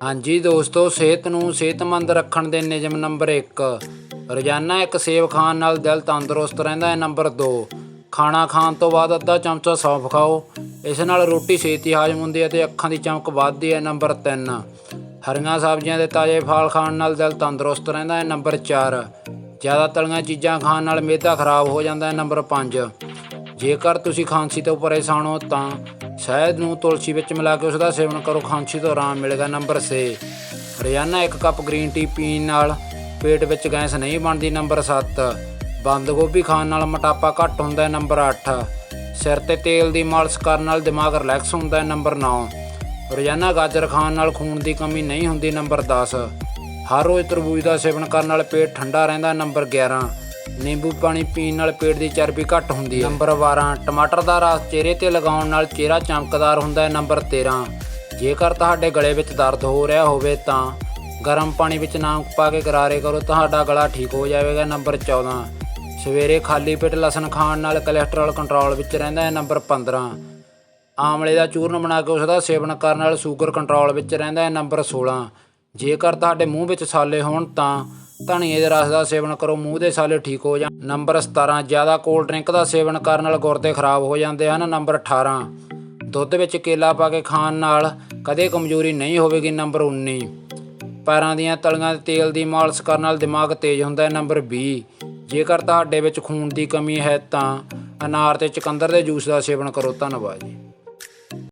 ਹਾਂਜੀ ਦੋਸਤੋ, ਸਿਹਤ ਨੂੰ ਸਿਹਤਮੰਦ ਰੱਖਣ ਦੇ ਨਿਯਮ ਨੰਬਰ 1 ਰੋਜ਼ਾਨਾ ਇੱਕ ਸੇਬ ਖਾਣ ਨਾਲ ਦਿਲ ਤੰਦਰੁਸਤ ਰਹਿੰਦਾ ਹੈ ਨੰਬਰ 2 ਖਾਣਾ ਖਾਣ ਤੋਂ ਬਾਅਦ ਅੱਧਾ ਚਮਚਾ ਸੌਂਫ ਖਾਓ। ਇਸ ਨਾਲ ਰੋਟੀ ਛੇਤੀ ਹਾਜ਼ਮ ਹੁੰਦੀ ਹੈ ਤੇ ਅੱਖਾਂ ਦੀ ਚਮਕ ਵੱਧਦੀ ਹੈ ਨੰਬਰ 3 ਹਰੀਆਂ ਸਬਜ਼ੀਆਂ ਦੇ ਤਾਜ਼ੇ ਫਲ ਖਾਣ ਨਾਲ ਦਿਲ ਤੰਦਰੁਸਤ ਰਹਿੰਦਾ ਹੈ ਨੰਬਰ 4 ਜ਼ਿਆਦਾ ਤਲੀਆਂ ਚੀਜ਼ਾਂ ਖਾਣ ਨਾਲ ਮਿਹਦਾ ਖਰਾਬ ਹੋ ਜਾਂਦਾ ਹੈ ਨੰਬਰ 5 ਜੇਕਰ ਤੁਸੀਂ ਖਾਂਸੀ ਤੋਂ ਪਰੇਸ਼ਾਨ ਹੋ ਤਾਂ ਸ਼ਹਿਦ ਨੂੰ ਤੁਲਸੀ ਵਿੱਚ ਮਿਲਾ ਕੇ ਉਸ ਦਾ ਸੇਵਨ ਕਰੋ। ਖਾਂਸੀ ਤੋਂ ਆਰਾਮ ਮਿਲੇਗਾ ਨੰਬਰ 6 ਰੋਜ਼ਾਨਾ ਇੱਕ ਕੱਪ ਗ੍ਰੀਨ ਟੀ ਪੀਣ ਨਾਲ ਪੇਟ ਵਿੱਚ ਗੈਸ ਨਹੀਂ ਬਣਦੀ, ਨੰਬਰ 7 ਬੰਦ ਗੋਭੀ ਖਾਣ ਨਾਲ ਮੋਟਾਪਾ ਘੱਟ ਹੁੰਦਾ ਹੈ ਨੰਬਰ 8 ਸਿਰ ਤੇ ਤੇਲ ਦੀ ਮਾਲਿਸ਼ ਕਰਨ ਨਾਲ ਦਿਮਾਗ ਰਿਲੈਕਸ ਹੁੰਦਾ ਹੈ ਨੰਬਰ 9 ਰੋਜ਼ਾਨਾ ਗਾਜਰ ਖਾਣ ਨਾਲ ਖੂਨ ਦੀ ਕਮੀ ਨਹੀਂ ਹੁੰਦੀ, ਨੰਬਰ 10 ਹਰ ਰੋਜ਼ ਤਰਬੂਜ ਦਾ ਸੇਵਨ ਕਰਨ ਨਾਲ ਪੇਟ ਠੰਡਾ ਰਹਿੰਦਾ, ਨੰਬਰ 11 ਨਿੰਬੂ ਪਾਣੀ ਪੀਣ ਨਾਲ ਪੇਟ ਦੀ ਚਰਬੀ ਘੱਟ ਹੁੰਦੀ ਹੈ। ਨੰਬਰ 12 ਟਮਾਟਰ ਦਾ ਰਸ ਚਿਹਰੇ ਤੇ ਲਗਾਉਣ ਨਾਲ ਚਿਹਰਾ ਚਮਕਦਾਰ ਹੁੰਦਾ ਹੈ। ਨੰਬਰ 13 ਜੇਕਰ ਤੁਹਾਡੇ ਗਲੇ ਵਿੱਚ ਦਰਦ ਹੋ ਰਿਹਾ ਹੋਵੇ ਤਾਂ ਗਰਮ ਪਾਣੀ ਵਿੱਚ ਨਮਕ ਪਾ ਕੇ ਗਰਾਰੇ ਕਰੋ, ਤੁਹਾਡਾ ਗਲਾ ਠੀਕ ਹੋ ਜਾਵੇਗਾ। ਨੰਬਰ 14 ਸਵੇਰੇ ਖਾਲੀ ਪੇਟ ਲਸਣ ਖਾਣ ਨਾਲ ਕੋਲੇਸਟ੍ਰੋਲ ਕੰਟਰੋਲ ਵਿੱਚ ਰਹਿੰਦਾ ਹੈ। ਨੰਬਰ 15 ਆਮਲੇ ਦਾ ਚੂਰਨ ਬਣਾ ਕੇ ਉਸ ਦਾ ਸੇਵਨ ਕਰਨ ਨਾਲ ਸ਼ੂਗਰ ਕੰਟਰੋਲ ਵਿੱਚ ਰਹਿੰਦਾ ਹੈ। ਨੰਬਰ 16 ਜੇਕਰ ਤੁਹਾਡੇ ਮੂੰਹ ਵਿੱਚ ਛਾਲੇ ਹੋਣ ਤਾਂ ਧਨੀਏ ਦੇ ਰਸ ਦਾ ਸੇਵਨ ਕਰੋ, ਮੂੰਹ ਦੇ ਸਾਲੇ ਠੀਕ ਹੋ ਜਾਣ। ਨੰਬਰ 17 ਜ਼ਿਆਦਾ ਕੋਲਡ ਡਰਿੰਕ ਦਾ ਸੇਵਨ ਕਰਨ ਨਾਲ ਗੁਰਦੇ ਖਰਾਬ ਹੋ ਜਾਂਦੇ ਹਨ। ਨੰਬਰ 18 ਦੁੱਧ ਵਿੱਚ ਕੇਲਾ ਪਾ ਕੇ ਖਾਣ ਨਾਲ ਕਦੇ ਕਮਜ਼ੋਰੀ ਨਹੀਂ ਹੋਵੇਗੀ। ਨੰਬਰ 19 ਪੈਰਾਂ ਦੀਆਂ ਤਲੀਆਂ ਤੇ ਤੇਲ ਦੀ ਮਾਲਿਸ਼ ਕਰਨ ਨਾਲ ਦਿਮਾਗ ਤੇਜ਼ ਹੁੰਦਾ ਹੈ। ਨੰਬਰ 20 ਜੇਕਰ ਤੁਹਾਡੇ ਵਿੱਚ ਖੂਨ ਦੀ ਕਮੀ ਹੈ ਤਾਂ ਅਨਾਰ ਤੇ ਚੁਕੰਦਰ ਦੇ ਜੂਸ ਦਾ ਸੇਵਨ ਕਰੋ। ਧੰਨਵਾਦ ਜੀ।